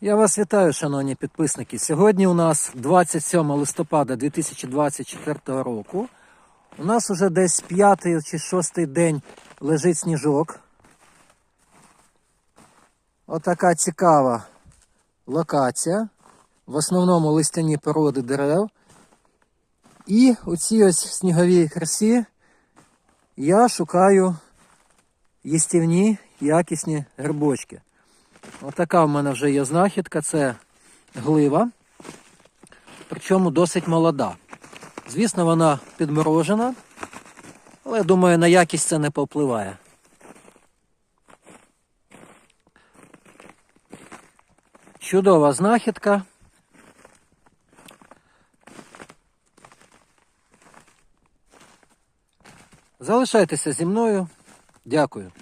Я вас вітаю, шановні підписники. Сьогодні у нас 27 листопада 2024 року. У нас уже десь п'ятий чи шостий день лежить сніжок. Отака цікава локація. В основному листяні породи дерев. І у цій ось сніговій красі я шукаю їстівні якісні грибочки. Отака в мене вже є знахідка, це глива, причому досить молода. Звісно, вона підморожена, але думаю, на якість це не повпливає. Чудова знахідка. Залишайтеся зі мною. Дякую.